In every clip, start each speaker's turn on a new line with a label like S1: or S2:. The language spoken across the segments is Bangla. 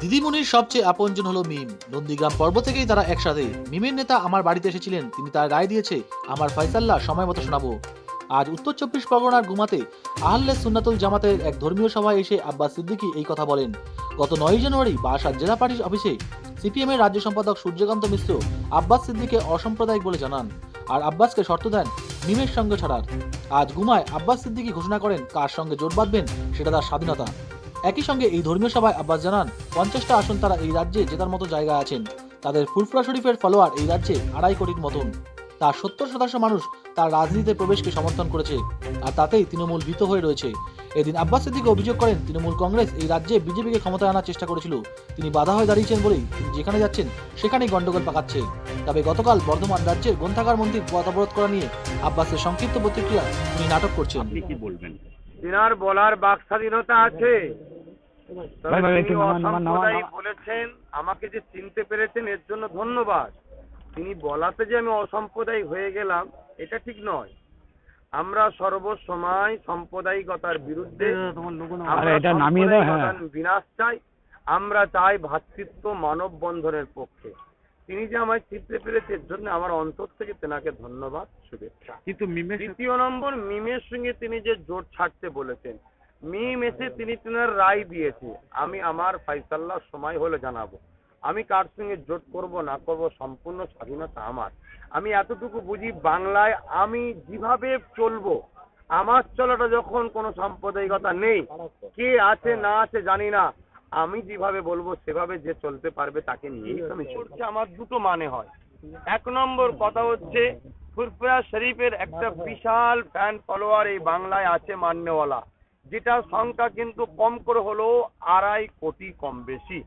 S1: দিদিমণির সবচেয়ে আপনজন হলো মিম। নন্দীগ্রাম পর্ব থেকেই তারা একসাথে। মিমের নেতা আমার বাড়িতে এসেছিলেন। তিনি তার রায় দিয়েছে, আমার ফয়সাল্লা, সময় মতো শোনাবো। আজ উত্তর চব্বিশ পরগনার গুমাতে আহল্লে সুন্নাতুল জামাতের এক ধর্মীয় সভায় এসে আব্বাস সিদ্দিকী এই কথা বলেন। গত নয় জানুয়ারি বারাসাত জেলা পার্টির অফিসে সিপিএমের রাজ্য সম্পাদক সূর্যকান্ত মিশ্র আব্বাস সিদ্দিককে অসাম্প্রদায়িক বলে জানান আর আব্বাসকে শর্ত দেন মিমের সঙ্গে ছাড়ার। আজ গুমায় আব্বাস সিদ্দিকী ঘোষণা করেন কার সঙ্গে জোট বাঁধবেন সেটা তার স্বাধীনতা। একই সঙ্গে এই ধর্মীয় সভায় আব্বাস জানান, পঞ্চাশটা আসন তারা এই রাজ্যে জেতার মতো জায়গা আছেন। তাদের ফুলফুরা শরীফের ফলোয়ার এই রাজ্যে আড়াই কোটির মতন। তার সত্তর শতাংশ মানুষ তার রাজনীতিতে প্রবেশকে সমর্থন করেছে, আর তাতেই তৃণমূল ভীত হয়ে রয়েছে। এদিন আব্বাস সিদ্দিক অভিযোগ করেন, তৃণমূল কংগ্রেস এই রাজ্যে বিজেপিকে ক্ষমতায় আনার চেষ্টা করেছিল। তিনি বাধা হয়ে দাঁড়িয়েছেন বলেই তিনি যেখানে যাচ্ছেন, সেখানেই গন্ডগোল পাকাচ্ছে। তবে গতকাল বর্ধমান রাজ্যের গ্রন্থাগার মন্ত্রীর পথ অবরোধ করা নিয়ে আব্বাসের সংক্ষিপ্ত প্রতিক্রিয়া তিনি নাটক করছেন।
S2: বলার বাক স্বাধীনতা আছে। বলেছেন আমাকে যে চিনতে পেরেছেন এর জন্য ধন্যবাদ। তিনি বলাতে যে আমি অসাম্প্রদায়িক হয়ে গেলাম এটা ঠিক নয়। আমরা সর্বসময় সাম্প্রদায়িকতার বিরুদ্ধে
S3: হ্যাঁ।
S2: বিনাশ চাই আমরা চাই ভ্রাতৃত্ব মানব বন্ধনের পক্ষে। তিনি যে আমায় চিনতে পেরেছে এর জন্য আমার অন্তর থেকে তেনাকে ধন্যবাদ শুভেচ্ছা।
S3: কিন্তু
S2: দ্বিতীয় নম্বর মিমের সঙ্গে তিনি যে জোট ছাড়তে বলেছেন মিম এসে তিনি তিনার রায় দিয়েছে। আমি আমার ফাইসাল্লার সময় হলে জানাব। আমি কার সঙ্গে জোট করব, না করব, সম্পূর্ণ স্বাধীনতা আমার। আমি এতটুকু বুঝি বাংলায় আমি যেভাবে চলবো, আমার চলাটা যখন কোনো সাম্প্রদায়িকতা নেই, কে আছে, না আছে জানি না। আমি যেভাবে বলব, সেভাবে যে চলতে পারবে তাকে নিয়েই আমি চলছি আমার দুটো মানে হয়। এক নম্বর কথা হচ্ছে, ফুরফুরা শরীফের একটা বিশাল ফ্যান ফলোয়ার এই বাংলায় আছে মান্যওয়ালা। যেটার সংখ্যা কিন্তু কম করে হলেও আড়াই কোটি কম বেশি।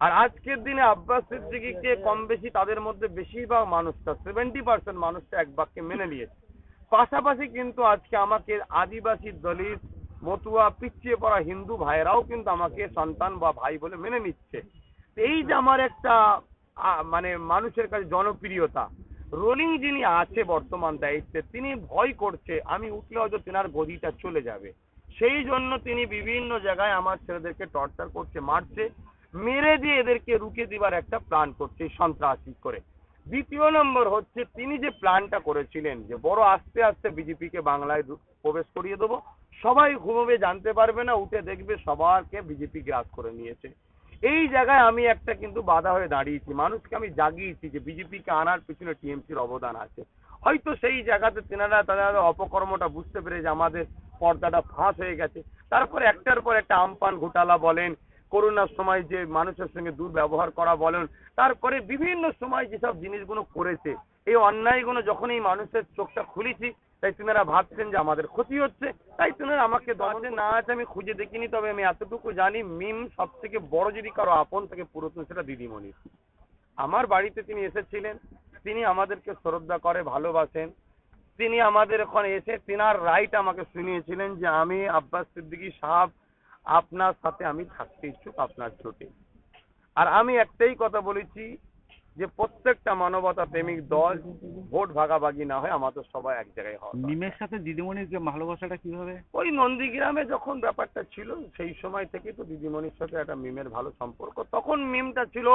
S2: আর আজকের দিনে আব্বাস সিদ্দিকীকে কম বেশি, তাদের মধ্যে বেশিরভাগ মানুষটা সেভেন্টি পার্সেন্ট মানুষটা এক বাক্যে মেনে নিয়েছে। পাশাপাশি কিন্তু আজকে আমাকে আদিবাসী দলিত, মতুয়া, পিছিয়ে পড়া হিন্দু ভাইয়েরাও কিন্তু আমাকে সন্তান বা ভাই বলে মেনে নিচ্ছে। এই যে আমার একটা মানে মানুষের কাছে জনপ্রিয়তা, রোলিং যিনি আছে বর্তমান দায়িত্বে, তিনি ভয় করছে, আমি উঠলে হয়তো তেনার গদিটা চলে যাবে। সেই জন্য তিনি বিভিন্ন জায়গায় আমার ছেলেদেরকে টর্চার করছে, মারছে, মেরে দিয়ে এদেরকে রুখে দিবার একটা প্ল্যান করছে সন্ত্রাসী করে। দ্বিতীয় নম্বর হচ্ছে তিনি যে প্ল্যানটা করেছিলেন যে বড় আস্তে আস্তে বিজেপিকে বাংলায় প্রবেশ করিয়ে দেবো, সবাই ঘুমোবে, জানতে পারবে না, উঠে দেখবে সবারকে বিজেপি গ্রাস করে নিয়েছে। এই জায়গায় আমি একটা কিন্তু বাধা হয়ে দাঁড়িয়েছি, মানুষকে আমি জাগিয়েছি যে বিজেপিকে আনার পিছনে টিএমসির অবদান আছে। হয়তো সেই জায়গাতে তেনারা তাদের অপকর্মটা বুঝতে পেরে যে আমাদের পর্দাটা ফাঁস হয়ে গেছে। তারপরে একটার পর একটা আমপান ঘোটালা বলেন করোনার সময় যে মানুষের সঙ্গে দুর্ব্যবহার করা বলেন, তারপরে বিভিন্ন সময় যেসব জিনিসগুলো করেছে, এই অন্যায়গুলো যখন এই মানুষের চোখটা খুলেছি, তাই তেনারা ভাবছেন যে আমাদের ক্ষতি হচ্ছে। তাই তেনারা আমাকে দমনে না আছে আমি খুঁজে দেখিনি, তবে আমি এতটুকু জানি, মিম সব থেকে বড় যদি কারও আপন থেকে পুরাতন, সেটা দিদিমণি। আমার বাড়িতে তিনি এসেছিলেন তিনি আমাদেরকে শ্রদ্ধা করে ভালোবাসেন। তিনি আমাদের ওখানে এসে তিনার রাইট আমাকে শুনিয়েছিলেন যে আমি আব্বাস সিদ্দিকী সাহেব আপনার সাথে আমি থাকতে ইচ্ছুক আপনার জোটে। আর আমি একটাই কথা বলেছি যে প্রত্যেকটা মানবতা প্রেমিক দল ভোট ভাগাভাগি না হয় আমাদের সবাই এক জায়গায় দরকার।
S3: মিমের সাথে দিদিমণির যে ভালোবাসাটা কীভাবে?
S2: ওই নন্দীগ্রামে যখন ব্যাপারটা ছিল সেই সময় থেকে তো দিদিমণির সাথে একটা মিমের ভালো সম্পর্ক। তখন মিমটা ছিল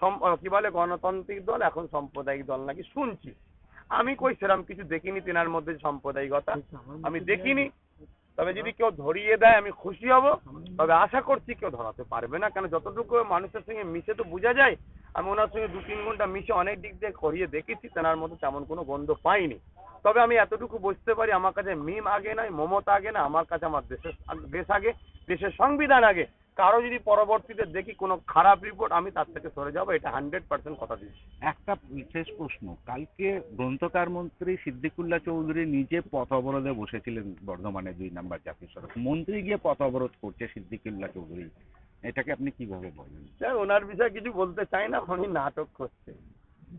S2: কি বলে গণতান্ত্রিক দল এখন সাম্প্রদায়িক দল নাকি শুনছি। আমি কই সেরকম কিছু দেখিনি তেনার মধ্যে সাম্প্রদায়িকতা। আমি দেখিনি। তবে যদি কেউ ধরিয়ে দেয় আমি খুশি হব। তবে আশা করছি কেউ ধরাতে পারবে না। কেন যতটুকু মানুষের সঙ্গে মিশে তো বোঝা যায় আমি ওনার সঙ্গে দু তিন ঘণ্টা মিশে অনেক দিক দিয়ে করিয়ে দেখেছি তেনার মধ্যে তেমন কোনো গন্ধ পাইনি। তবে আমি এতটুকু বুঝতে পারি আমার কাছে মিম আগে নয় মমতা আগে না আমার কাছে আমার দেশের দেশ আগে দেশের সংবিধান আগে। কারও যদি পরবর্তীতে দেখি কোনো খারাপ রিপোর্ট আমি তার থেকে সরে যাব এটা হান্ড্রেড পার্সেন্ট কথা দিচ্ছি
S3: একটা শেষ প্রশ্ন কালকে গ্রন্থকার মন্ত্রী সিদ্দিকুল্লাহ চৌধুরী নিজে পথ অবরোধে বসেছিলেন বর্ধমানে দুই নাম্বার জাতীয় সড়ক। মন্ত্রী গিয়ে পথ অবরোধ করছে সিদ্দিকুল্লাহ চৌধুরী। এটাকে আপনি কীভাবে বলেন?
S2: স্যার ওনার বিষয়ে কিছু বলতে চাই না উনি নাটক করছে।